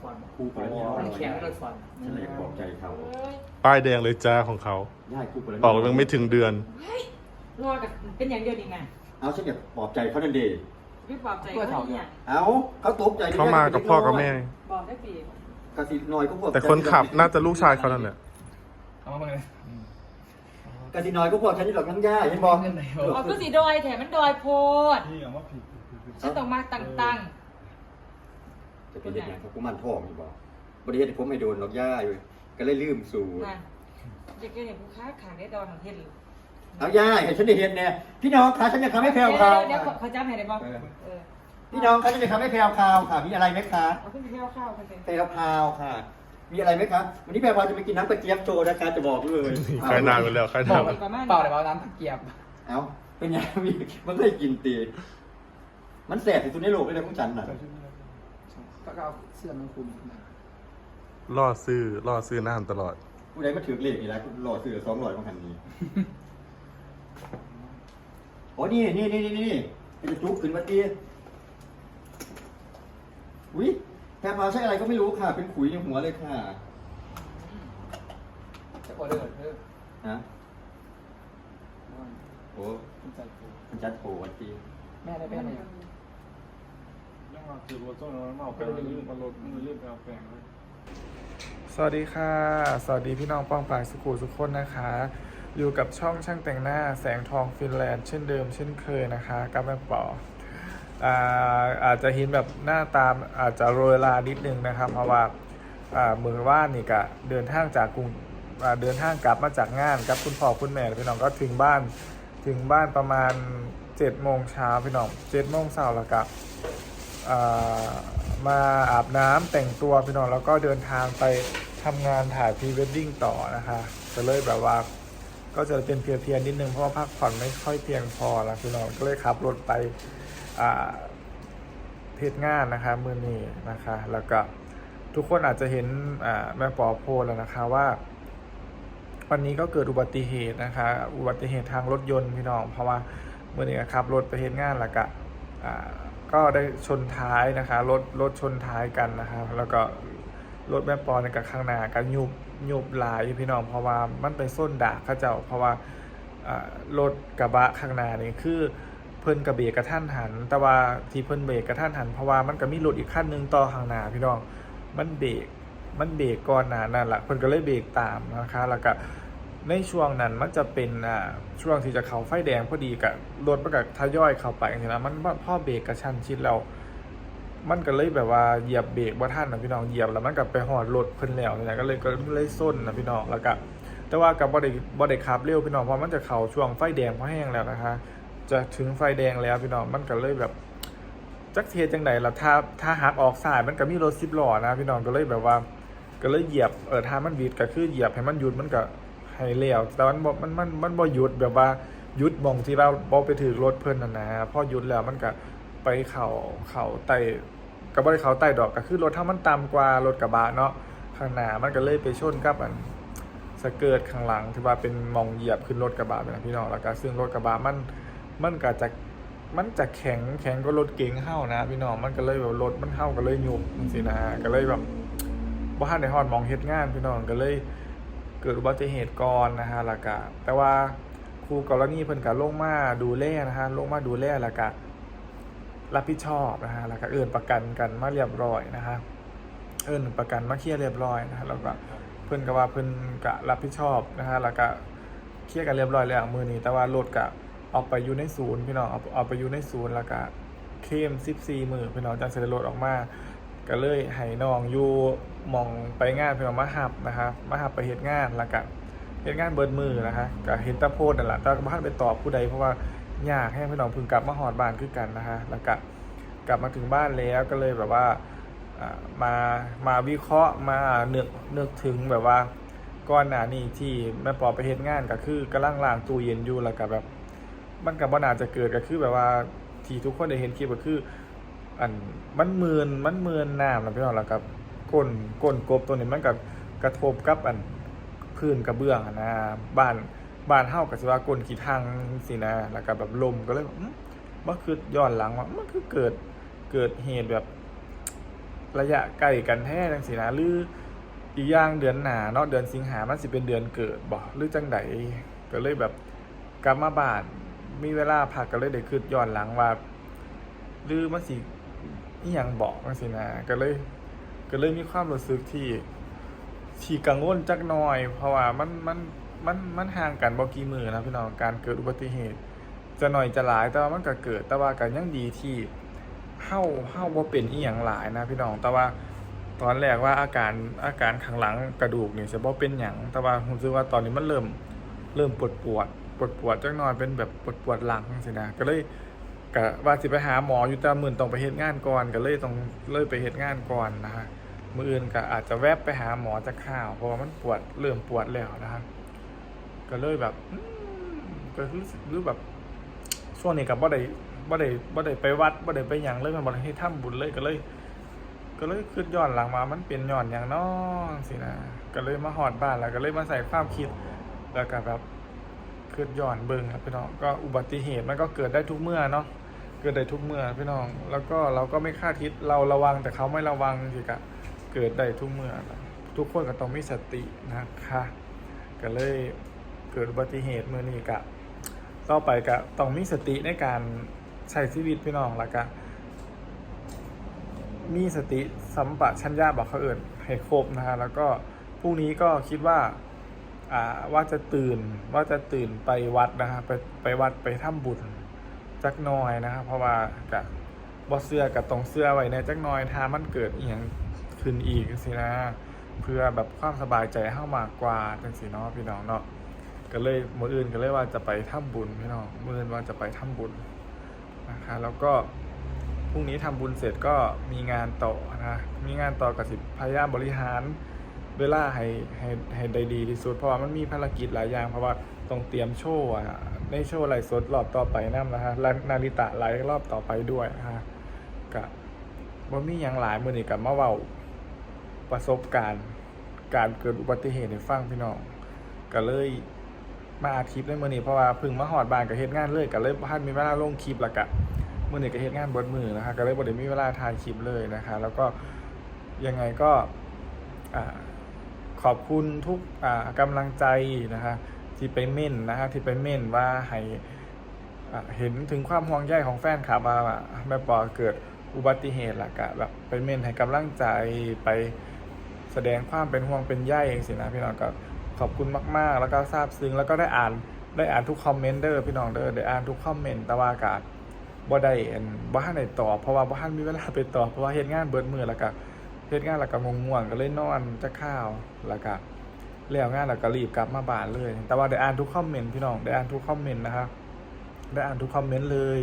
ฟอนครูไปแล้วมันแข็งรถฟอนฉันเลยปลอบใจเขาป้ายแดงเลยจ้าของเขาย่ายครูไปแล้วออกยังไม่ถึงเดือน รอกับเป็นอย่างเดียวดีไงเอาฉันอยากปลอบใจเขานั่นดีไม่ปลอบใจเขาเนี่ยเอาเขาตกใจเขามากับพ่อกับแม่บอกได้ปีกระสิน้อยก็พวกแต่คนขับน่าจะลูกชายเขานั่นแหละเอามาเลยกระสิน้อยก็พวกฉันนี่หรอกทั้งย่าเห็นบอกเงินไหนอ๋อคือสีดอยแถมมันดอยโพดนี่เอาว่าผิดฉันต้องมาตั้งตั้ง จะเป็นยังไงเขากูมันท่อมีบอกบริเวณผมไม่โดนหรอกย่าอยู่ก็เลยลืมสูตรนะเด็กเห็นผู้ค้าขายได้ดอนของเทศเลยเอาย่าเห็นฉันได้เห็นเนี่ยพี่น้องคะฉันจะทำให้แพรวพราวเดี๋ยวเขาจำให้ได้บอกเออพี่น้องคะฉันจะทำให้แพรวพราวค่ะ มีอะไรไหมคะเอาขึ้นไปเที่ยวข้าวกันเลยแพรวพราวค่ะ มีอะไรไหมคะวันนี้แพรวพราวจะไปกินน้ำกระเจี๊ยบโชว์นะคะจะบอกเลยใครนานไปแล้วใครนานไปประมาณเปล่าเดี๋ยวเอาน้ำตะเกียบ เอาเป็นยังมีมันเคยกินตีมันแสบที่สุดในโลกเลยนะพวกฉันน่ะ ก็เอาเสื้อมันคลุมล่อซื้อล่อซื้อน้ำตลอด ผู้ใดมาถือเลขนี่แหละหล่อซื้อสองร้อยของคันนี้ โอ้นี่นี่นี่นี่นี่จะจุกขึ้นมาตีอุ้ยแพรวพราวใช่อะไรก็ไม่รู้ค่ะ เป็นขุยในหัวเลยค่ะจะออเดอร์เพิ่มฮะโอ้คุณใจกูมันจัดโผล่วันตีแม่ได้แม่ไหมยัง มาคือรถต้นมันเมาแปมันลื่นมันรถมันลื่นไปเอาแปลงเลยสวัสดีค่ะ สวัสดีพี่น้องป้องปายสุขุสุขคนนะคะ อยู่กับช่องช่างแต่งหน้าแสงทองฟินแลนด์เช่นเดิม เช่นเคยนะคะกับแม่ปออ่าอาจจะเห็นแบบหน้าตามอาจจะโรยลานิดนึงนะครับ เพราะว่าอ่าเมืองว่านนี่กะเดินทางจากกรุงอ่าเดินทางกลับมาจากงานกับคุณพ่อคุณแม่พี่น้องก็ถึงบ้านถึงบ้านประมาณ7จ็ดโมงเช้าพี่น้องเจ็ดโมงเช้าแล้วกับ มาอาบน้ำแต่งตัวพี่น้องแล้วก็เดินทางไปทำงานถ่ายพรีเวดดิ้งต่อนะคะก็เลยแบบว่าก็จะเป็นเพลียๆนิดนึงเพราะว่าพักผ่อนไม่ค่อยเพียงพอแล้วพี่น้องก็เลยขับรถไปเพจงานนะคะมือนี้นะคะ แล้วก็ทุกคนอาจจะเห็นแม่ปอโพสแล้วนะคะว่า วันนี้ก็เกิดอุบัติเหตุนะคะ อุบัติเหตุทางรถยนต์พี่น้อง เพราะว่าเมื่อนี้ขับรถไปเห็นงานแล้วก็ ก็ได้ชนท้ายนะคะรถรถชนท้ายกันนะคะแล้วก็รถแม่ปอนกับข้างหน้าก็ยุบยุบหลายพี่น้องเพราะว่ามันไปส้นดากเข้าเจ้าเพราะว่ารถกระบะข้างหน้านี่คือเพิ่นกระเบรกกระท่านหัน แต่ว่าที่เพิ่นเบรกกระท่านหันเพราะว่ามันก็มีรถอีกคันหนึ่งต่อข้างหน้าพี่น้องมันเบรกมันเบรกก่อนหนานั่นแหละเพิ่นก็เลยเบรกตามนะคะแล้วก็ ในช่วงนั้นมันจะเป็นอ่าช่วงที่จะเขาไฟแดงพอดีกับรถมันก็ทยอยเข้าไปอย่างนี้นะมันพ่อเบรกกระชั้นชิดแล้วมันก็เลยแบบว่าเหยียบเบรกว่าท่านนะพี่น้องเหยียบแล้วมันก็ไปหอดรถเพิ่นแล้วเนี่ยก็เลยก็เลยส้นนะพี่น้องแล้วก็แต่ว่ากับบ่ได้บ่ได้ขับเร็วพี่น้องเพราะมันจะเข้าช่วงไฟแดงเพราะแห้งแล้วนะคะ จะถึงไฟแดงแล้วพี่น้องมันก็เลยแบบจักเทจังไหนล่ะถ้าถ้าหักออกสายมันก็มีรถสิบล้อนะพี่น้องก็เลยแบบว่า ก็เลยเหยียบเออถ้ามันบิดก็คือเหยียบให้มันหยุดมันก็ ให้เลี้ยวแต่มันบ่มันมันมันบ่หยุดแบบว่าหยุดมองที่ว่าบ่ไปถือรถเพิ่นน่ะนะพอหยุดแล้วมันก็ไปเข่าเข่าไต่ก็บ่ได้เข่าไต่ดอกก็คือรถถ้ามันต่ำกว่ารถกระบะเนาะข้างหน้ามันก็เลยไปชนกับอันสเกิร์ตข้างหลังที่ว่าเป็นมองเหยียบขึ้นรถกระบะไปนะพี่น้องแล้วก็ซึ่งรถกระบะมันมันก็จะมันจะแข็งแข็งก็รถเก๋งเฮ้านะพี่น้องมันก็เลยแบบรถมันเฮ้าก็เลยยุบสินะก็เลยแบบบ้านในฮอนมองเฮ็ดงานพี่น้องก็เลย เกิดอุบัติเหตุก่อนนะฮะล้วก็แต่ว่าครูกรณีเพิ่นก็ลงมาดูแลนะฮะลงมาดูแลล้วก็รับผิดชอบนะฮะแล้วก็เอิ้นประกันกันมาเรียบร้อยนะฮะเอิ้นประกันมาเคลียร์เรียบร้อยนะฮะแล้วก็เพิ่นก็ว่าเพิ่นก็รับผิดชอบนะฮะแล้วก็เคลียร์กันเรียบร้อยแล้วมือนี้แต่ว่ารถก็เอาไปอยู่ในศูนย์พี่น้องเอาเอาไปอยู่ในศูนย์แล้วก็เข้มสิบสี่มือพี่น้องจังเสได็จรถออกมา ก็เลยให้น้องอยู่มองไปงานพี่น้องมาหับนะครับมาหับไปเฮ็ดงานแล้วก็เฮ็ดงานเบิดมือนะคะก็เห็นตะโพดนั่นแหละแต่ก็บ่ทันไปตอบผู้ใดเพราะว่ายากให้พี่น้องพิ่งกลับมาหอดบ้านคือกันนะคะแล้วก็กลับมาถึงบ้านแล้วก็เลยแบบว่ามามาวิเคราะห์มาเนึกนึกถึงแบบว่าก่อนหน้านี้ที่แม่ปอไปเฮ็ดงานก็คือกำลังล้างตู้เย็นอยู่แล้วก็แบบมันกับว่าน่าจะเกิดก็คือแบบว่าที่ทุกคนได้เห็นคลิปก็คือ อันมันมืนมันมืนน้ำนะพี่น้องแล้วกับก้นก้นกบตัวนี้มันกับกระทบกับอันพื้นกระเบื้องอะนะบ้านบ้านเฮากับสิว่าก้นขี้ทางสินะแล้วก็แบบลมก็เลยแบบมันคือย้อนหลังว่ามันคือเกิดเกิดเหตุแบบระยะใกล้กันแท้จังสินะหรืออีกอย่างเดือนหนาเนาะเดือนสิงหามันสิเป็นเดือนเกิดบ่หรือจังใดก็เลยแบบกลับมาบ้านมีเวลาพักก็เลยได้คิดย้อนหลังว่าหรือมันสิ อีหยังบอกสินะก็เลย ก็เลยมีความรู้สึกที่ ที่กังวลจักหน่อย เพราะว่ามันมันมันมันห่างกันบ่กี่มือนะพี่น้องการเกิดอุบัติเหตุ จะหน่อยจะหลายแต่ว่ามันก็เกิดแต่ว่าก็ยังดีที่เฮาเฮาบ่เป็นอีหยังหลายนะพี่น้องแต่ว่าตอนแรกว่าอาการอาการข้างหลังกระดูกนี่จะบ่เป็นหยังแต่ว่าผมรู้สึกว่าตอนนี้มันเริ่มเริ่มปวดปวดปวดปวดจักหน่อยเป็นแบบปวดปวดหลังจังซี่นะก็เลย ก็ว่าสิไปหาหมออยู่แต่มื้อต้องไปเฮ็ดงานก่อนก็เลยต้องเลยไปเฮ็ดงานก่อนนะฮะมืออื่นก็อาจจะแวบไปหาหมอจะข้าว เพราะว่ามันปวดเริ่มปวดแล้วนะครับก็เลยแบบก็รู้สึกรู้แบบช่วงนี้กับบ่ได้บ่ได้บ่ได้ไปวัดบ่ได้ไปหยังเลยมันบ่ได้ให้ทำบุญเลยก็เลย ก็เลยคิดย้อนหลังมา มันเป็นย้อนอย่างน้อสินะก็เลยมาหอดบ้านแล้วก็เลยมาใส่ความคิดแล้วก็แบบ เคิดย้อนเบิ่งครับพี่น้องก็อุบัติเหตุมันก็เกิดได้ทุกเมื่อเนาะเกิดได้ทุกเมื่อพี่น้อง แล้วก็เราก็ไม่คาดคิดเราระวังแต่เขาไม่ระวังสิกะเกิดได้ทุกเมื่อ ทุกคนก็ต้องมีสตินะคะก็เลยเกิดอุบัติเหตุเมื่อนี้กะต่อไปก็ต้องมีสติในการใช้ชีวิตพี่น้องล้วก็มีสติสัมปชัญญะบอกเขาเอื่นให้ครบนะฮะแล้วก็พรุ่งนี้ก็คิดว่า ว่าจะตื่นว่าจะตื่นไปวัดนะฮะไปไปวัดไปทำบุญจักน้อยนะครับ เพราะว่ากับบอเสื้อกับตรงเสื้อไว้ในจักน้อยถ้ามันเกิดอีหยังขึ้นอีกสินะ เพื่อแบบความสบายใจเข้ามากกว่าจังสิเนาะพี่น้องเนาะก็เลยมืออื่นก็เลยว่าจะไปทำบุญพี่น้องมืออื่นว่าจะไปทำบุญนะคะแล้วก็พรุ่งนี้ทำบุญเสร็จก็มีงานต่อนะมีงานต่อกับสิพยายามบริหาร เวลาให้ให้ให้ได้ดีที่สุด เพราะว่ามันมีภารกิจหลายอย่าง เพราะว่าต้องเตรียมโชว์อะในโชว์ไลฟ์สดรอบต่อไปนั่นนะฮะและนาริตะไลฟ์รอบต่อไปด้วยฮะกับว่ามีอย่างหลายมือนี่กับมาเว้าประสบการณ์การเกิดอุบัติเหตุในฟังพี่น้องก็เลยมาอาทิตย์ในมือนี้เพราะว่าพึ่งมาหอดบานกับเฮ็ดงานเลยก็เลยพันมีเวลาลงคลิปล้วก็มือนี้ก็เฮ็ดงานบนมือนะคะก็เลยบ่ได้มีเวลาถ่ายคลิปเลยนะคะ แล้วก็ยังไงก็อ่า ขอบคุณทุกกำลังใจนะคะที่ไปเม่นนะคะที่ไปเม่นว่าให้เห็นถึงความห่วงใยของแฟนคลับว่าแม่ปอเกิดอุบัติเหตุละกะแบบไปเม่นให้กำลังใจไปแสดงความเป็นห่วงเป็นใยเองสินะพี่น้องก็ขอบคุณมาก ๆ แล้วก็ซาบซึ้งแล้วก็ได้อ่านได้อ่านทุกคอมเมนต์เด้อพี่น้องเด้อได้อ่านทุกคอมเมนต์แต่ว่าอากาศบ่ได้อันบ่ทันได้ตอบเพราะว่าบ่ทันมีเวลาไปตอบเพราะว่าเฮ็ดงานเบิดมือแล้วก็ เฮ็ดงานแล้วก็ง่วงๆก็เลยนอนจะข้าวแล้วก็แล้วงานแล้วก็รีบกลับมาบ้านเลย แต่ว่าได้อ่านทุกคอมเมนต์พี่น้องได้อ่านทุกคอมเมนต์นะครับได้อ่านทุกคอมเมนต์เลย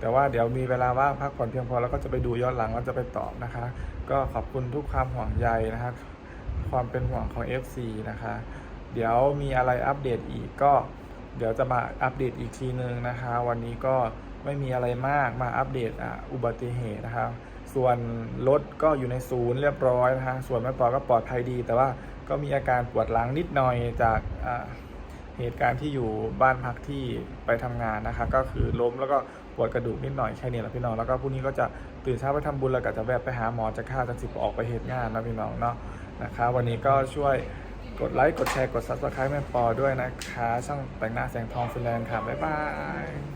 แต่ว่าเดี๋ยวมีเวลาว่างพักผ่อนเพียงพอแล้วก็จะไปดูย้อนหลังแล้วจะไปตอบนะคะ ก็ขอบคุณทุกความห่วงใยนะครับความเป็นห่วงของ FC นะคะ เดี๋ยวมีอะไรอัปเดตอีกก็ เดี๋ยวจะมาอัปเดตอีกทีนึงนะคะ วันนี้ก็ไม่มีอะไรมากมาอัปเดตอะอุบัติเหตุนะครับ ส่วนรถก็อยู่ในศูนย์เรียบร้อยนะคะส่วนแม่ปอก็ปลอดภัยดี แต่ว่าก็มีอาการปวดหลังนิดหน่อยจากเหตุการณ์ที่อยู่บ้านพักที่ไปทำงานนะคะ ก็คือล้มแล้วก็ปวดกระดูกนิดหน่อยแค่นี้แหละพี่น้องแล้วก็พรุ่งนี้ก็จะตื่นเช้าไปทำบุญแล้วก็จะแวะไปหาหมอจะฆ่าจะสิบออกไปเหตุงานนะพี่น้องเนาะนะคะ วันนี้ก็ช่วยกดไลค์กดแชร์กด subscribe แม่ปอด้วยนะคะ ช่องแต่งหน้าแสงทองฟินแลนด์ค่ะบ๊ายบาย